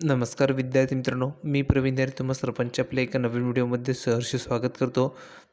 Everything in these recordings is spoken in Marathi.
नमस्कार विद्यार्थी मित्रांनो मी प्रवीण यार तुम्हा सरपंच आपल्या एका नवीन व्हिडिओमध्ये सहर्ष स्वागत करतो.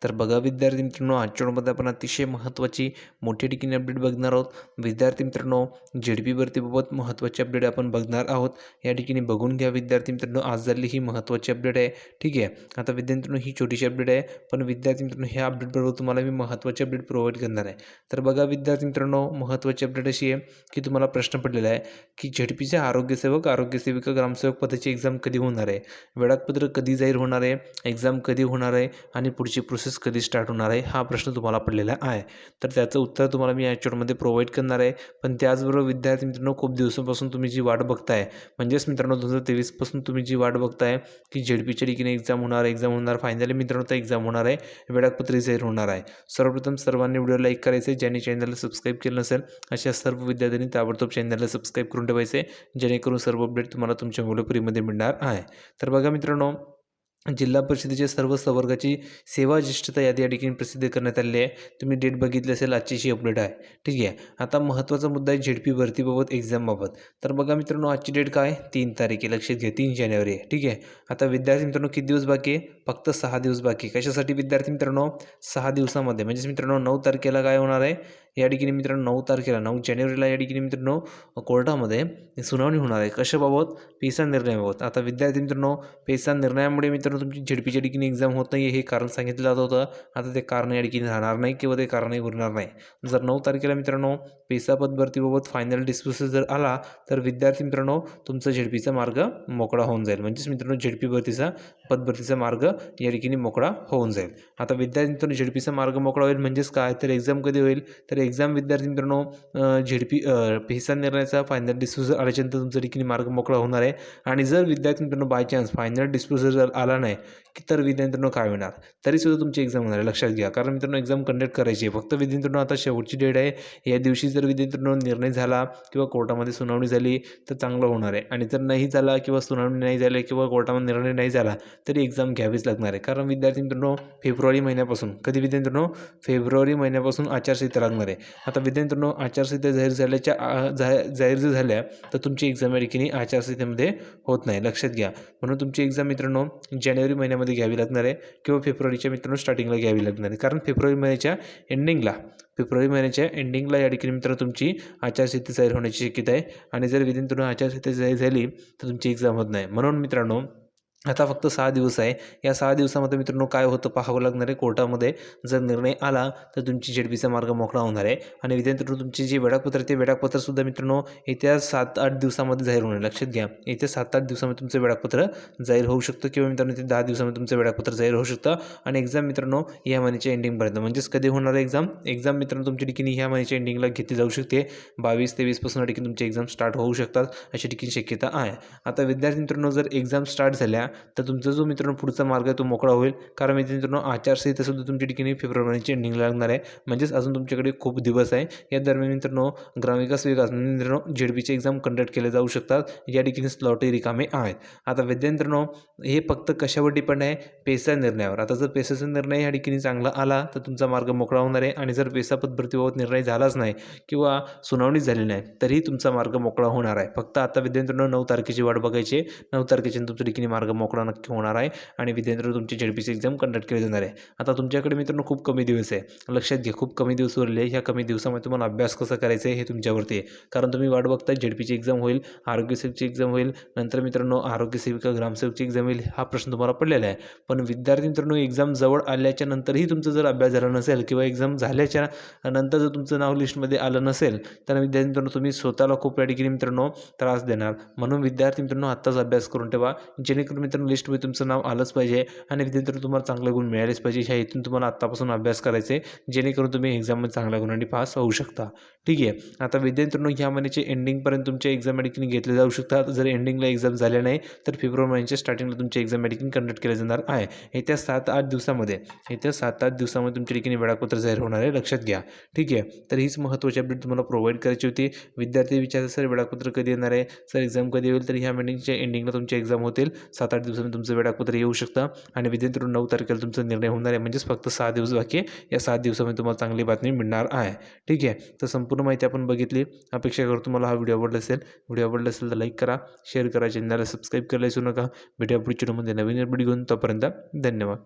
तर बघा विद्यार्थी मित्रांनो आजच्या व्हिडिओमध्ये आपण अतिशय महत्त्वाची मोठी ठिकाणी अपडेट बघणार आहोत. विद्यार्थी मित्रांनो जेड पी भरतीबाबत महत्त्वाची अपडेट आपण बघणार आहोत. या ठिकाणी बघून घ्या विद्यार्थी मित्रांनो आज झाली ही महत्त्वाची अपडेट आहे. ठीक आहे? आता विद्यार्थी मित्रांनो ही छोटीशी अपडेट आहे. पण विद्यार्थी मित्रांनो ह्या अपडेटबरोबर तुम्हाला मी महत्त्वाची अपडेट प्रोव्हाइड करणार आहे. तर बघा विद्यार्थी मित्रांनो महत्त्वाची अपडेट अशी आहे की तुम्हाला प्रश्न पडलेला आहे की झेडपीचे आरोग्यसेवक आरोग्यसेविका ग्राम ग्रामसेवक पदाची एक्झाम कधी होणार आहे? वेळापत्रक कधी जाहीर होणार आहे? एक्झाम कधी होणार आहे? आणि पुढची प्रोसेस कधी स्टार्ट होणार आहे? हा प्रश्न तुम्हाला पडलेला आहे. तर त्याचं उत्तर तुम्हाला मी याच्यामध्ये प्रोव्हाइड करणार आहे. पण त्याचबरोबर विद्यार्थी मित्रांनो खूप दिवसापासून तुम्ही जी वाट बघताय म्हणजेच मित्रांनो दोन हजार तेवीसपासून तुम्ही जी वाट बघताय की झेडपीच्या डिकीने एक्झाम होणार एक्झाम होणार फायनली मित्रांनो तर एक्झाम होणार आहे वेळापत्रक जाहीर होणार आहे. सर्वप्रथम सर्वांनी व्हिडिओ लाईक करायचे ज्यांनी चॅनलला सबस्क्राईब केलं नसेल अशा सर्व विद्यार्थ्यांनी ताबडतोब चॅनलला सबस्क्राईब करून ठेवायचे जेणेकरून सर्व अपडेट तुम्हाला तुमच्या मुलं फ्रीमध्ये मिळणार आहे. तर बघा मित्रांनो जिल्हा परिषदेच्या सर्व संवर्गाची सेवा ज्येष्ठता यादी या ठिकाणी प्रसिद्ध करण्यात आलेली आहे. तुम्ही डेट बघितली असेल आजचीशी अपडेट आहे. ठीक आहे. आता महत्त्वाचा मुद्दा आहे झेडपी भरतीबाबत एक्झामबाबत तर बघा मित्रांनो आजची डेट काय? तीन तारीख आहे. लक्षात घ्या तीन जानेवारी आहे. ठीक आहे. आता विद्यार्थी मित्रांनो किती दिवस बाकी आहे? फक्त सहा दिवस बाकी आहे. कशासाठी विद्यार्थी मित्रांनो? सहा दिवसामध्ये. म्हणजेच मित्रांनो नऊ तारखेला काय होणार आहे? या ठिकाणी मित्रांनो नऊ तारखेला नऊ जानेवारीला या ठिकाणी मित्रांनो कोर्टामध्ये सुनावणी होणार आहे. कशाबाबत? पेसा निर्णयाबाबत. आता विद्यार्थी मित्रांनो पेसा निर्णयामुळे मित्रांनो तुमची झेडपीच्या ठिकाणी एक्झाम होत नाही हे कारण सांगितलं जात होतं. आता ते कारण या ठिकाणी राहणार नाही किंवा ते कारणही उरणार नाही. जर नऊ तारखेला मित्रांनो पेसा पदभरतीबाबत फायनल डिस्क्युशन जर आला तर विद्यार्थी मित्रांनो तुमचा झेडपीचा मार्ग मोकळा होऊन जाईल. म्हणजेच मित्रांनो झेडपी भरतीचा पदभरतीचा मार्ग या ठिकाणी मोकळा होऊन जाईल. आता विद्यार्थी मित्रांनो झेडपीचा मार्ग मोकळा होईल म्हणजेच काय तर एक्झाम कधी होईल तर एक्झाम विद्यार्थी मित्रांनो झेडपी पेसा निर्णयाचा फायनल डिस्क्युजर आल्याच्यानंतर तुमचा देखील मार्ग मोकळा होणार आहे. आणि जर विद्यार्थी मित्रांनो बाय चान्स फायनल डिस्क्युजर जर आला नाही की तर विद्यार्थ्यांनो काय होणार? तरीसुद्धा तुमची एक्झाम होणार आहे. लक्षात घ्या. कारण मित्रांनो एक्झाम कंडक्ट करायची आहे. फक्त विद्यार्थ्यांनो आता शेवटची डेट आहे. या दिवशी जर विद्यार्थ्यांनो निर्णय झाला किंवा कोर्टामध्ये सुनावणी झाली तर चांगलं होणार आहे. आणि जर नाही झाला किंवा सुनावणी नाही झाली किंवा कोर्टामध्ये निर्णय नाही झाला तरी एक्झाम घ्यावीच लागणार आहे. कारण विद्यार्थी मित्रांनो फेब्रुवारी महिन्यापासून कधी विद्यार्थ्यांनो फेब्रुवारी महिन्यापासून आचारसंहिता लागणार आहे. आता विद्यार्थ्यांनो आचारसंहिता जाहीर झाल्याच्या आ- जा- जाहीर जर झाल्या तर तुमची एक्झाम या ठिकाणी आचारसंहितेमध्ये होत नाही. लक्षात घ्या. म्हणून तुमची एक्झाम मित्रांनो जानेवारी महिन्यामध्ये घ्यावी लागणार आहे किंवा फेब्रुवारीच्या मित्रांनो स्टार्टिंगला घ्यावी लागणार आहे. कारण फेब्रुवारी महिन्याच्या एंडिंगला फेब्रुवारी महिन्याच्या एंडिंगला या ठिकाणी मित्रांनो तुमची आचारसंहिता जाहीर होण्याची शक्यता आहे. आणि जर विद्यार्थ्यांनो आचारसंहिता जाहीर झाली तर तुमची एक्झाम होत नाही. म्हणून मित्रांनो आता फक्त सहा दिवस आहे. या सहा दिवसामध्ये मित्रांनो काय होतं पाहावं लागणार आहे. कोर्टामध्ये जर निर्णय आला तर तुमची झेडपीचा मार्ग मोकळा होणार आहे. आणि विद्यार्थ्यांनो तुमचे जे वेळापत्र आहे ते वेळापत्रसुद्धा मित्रांनो येत्या सात आठ दिवसामध्ये जाहीर होणार लक्षात घ्या. येत्या सात आठ दिवसामध्ये तुमचं वेळापत्र जाहीर होऊ शकतं किंवा मित्रांनो ते दहा दिवसामध्ये तुमचं वेळापत्र जाहीर होऊ शकतं. आणि एक्झाम मित्रांनो या महिन्याच्या एंडिंगपर्यंत म्हणजेच कधी होणार आहे एक्झाम एक्झाम मित्रांनो तुमच्या ठिकाणी ह्या महिन्याच्या एंडिंगला घेतली जाऊ शकते. बावीस ते वीसपासून ठिकाणी तुमची एक्झाम स्टार्ट होऊ शकतात. अशा ठिकाणी शक्यता आहे. आता विद्यार्थी मित्रांनो जर एक्झाम स्टार्ट झाल्या तर तुमचा जो मित्रांनो पुढचा मार्ग आहे तो मोकळा होईल. कारण मित्रांनो आचारसंहितासुद्धा तुमच्या ठिकाणी फेब्रुवारीची महिन्याची एंडिंगला लागणार आहे. म्हणजेच अजून तुमच्याकडे खूप दिवस आहे. या दरम्यान मित्रांनो ग्रामविकास विकास मित्रांनो झेडपीचे एक्झाम कंडक्ट केले जाऊ शकतात. या ठिकाणी स्लॉटही रिकामे आहेत. आता विद्यार्थ्यांनो हे फक्त कशावर डिपेंड आहे? पेसा निर्णयावर. आता जर पेसाचा निर्णय या ठिकाणी चांगला आला तर तुमचा मार्ग मोकळा होणार आहे. आणि जर पेसा पदभरतीबाबत निर्णय झालाच नाही किंवा सुनावणी झाली नाही तरीही तुमचा मार्ग मोकळा होणार आहे. फक्त आता विद्यार्थ्यांनो नऊ तारखेची वाट बघायची नऊ तारखेच्या तुमच्या ठिकाणी मार्ग मोकळा नक्की होणार आहे आणि विद्यार्थी तुमची झेडपीची एक्झाम कंडक्ट केली जाणार आहे. आता तुमच्याकडे मित्रांनो खूप कमी दिवस आहे. लक्षात घ्या खूप कमी दिवस उरले ह्या कमी दिवसामध्ये तुम्हाला अभ्यास कसा करायचा आहे हे तुमच्यावरती आहे. कारण तुम्ही वाट बघताय झेडपीची एक्झाम होईल आरोग्यसेवकची एक्झाम होईल नंतर मित्रांनो आरोग्यसेविका ग्रामसेवकची एक्झाम होईल हा प्रश्न तुम्हाला पडलेला आहे. पण विद्यार्थी मित्रांनो एक्झाम जवळ आल्याच्या नंतरही तुमचा जर अभ्यास झाला नसेल किंवा एक्झाम झाल्याच्यानंतर जर तुमचं नाव लिस्टमध्ये आलं नसेल तर विद्यार्थी मित्रांनो तुम्ही स्वतःला खूप या ठिकाणी मित्रांनो त्रास देणार. म्हणून विद्यार्थी मित्रांनो आत्ताच अभ्यास करून ठेवा. जेणेकरून मित्रांनो लिस्टमध्ये तुमचं नाव आलंच पाहिजे आणि विद्यार्थी तुम्हाला चांगले गुण मिळालेच पाहिजे ह्या इथून तुम्हाला आत्तापासून अभ्यास करायचे जेणेकरून तुम्ही एक्झाममध्ये चांगल्या गुणांनी पास होऊ शकता. ठीक आहे? आता विद्यार्थ्यांनो ह्या महिन्याचे एंडिंगपर्यंत तुमच्या एक्झाम या घेतले जाऊ शकतात. जर एंडिंगला एक्झाम झाल्या नाही तर फेब्रुवारी महिन्याच्या स्टार्टिंगला तुमची एक्झाम या कंडक्ट केले जाणार आहे. येत्या सात आठ दिवसामध्ये येत्या सात आठ दिवसामध्ये तुमच्या ठिकाणी वेळापत्र जाहीर होणार आहे. लक्षात घ्या. ठीक आहे? तर हीच महत्त्वाची अपडेट तुम्हाला प्रोव्हाइड करायची होती. विद्यार्थी विचारतात सर वेळापत्र कधी येणार आहे? सर एक्झाम कधी होईल? तर ह्या महिन्याच्या एंडिंगला तुमची एक्झाम होतील. सात आठ आठ दिवसामध्ये तुमचं वेळापत्र येऊ शकतं आणि विद्यार्थी नऊ तारखेला तुमचा निर्णय होणार आहे. म्हणजेच फक्त सहा दिवस बाकी आहे. या सात दिवसामध्ये तुम्हाला चांगली बातमी मिळणार आहे. ठीक आहे? तर संपूर्ण माहिती आपण बघितली. अपेक्षा करतो तुम्हाला हा व्हिडिओ आवडला असेल. व्हिडिओ आवडला असेल तर लाईक करा शेअर करा चॅनलला सबस्क्राईब करायला विसरू नका. व्हिडिओ पुढच्या नवीन अपडेट घेऊन तोपर्यंत धन्यवाद.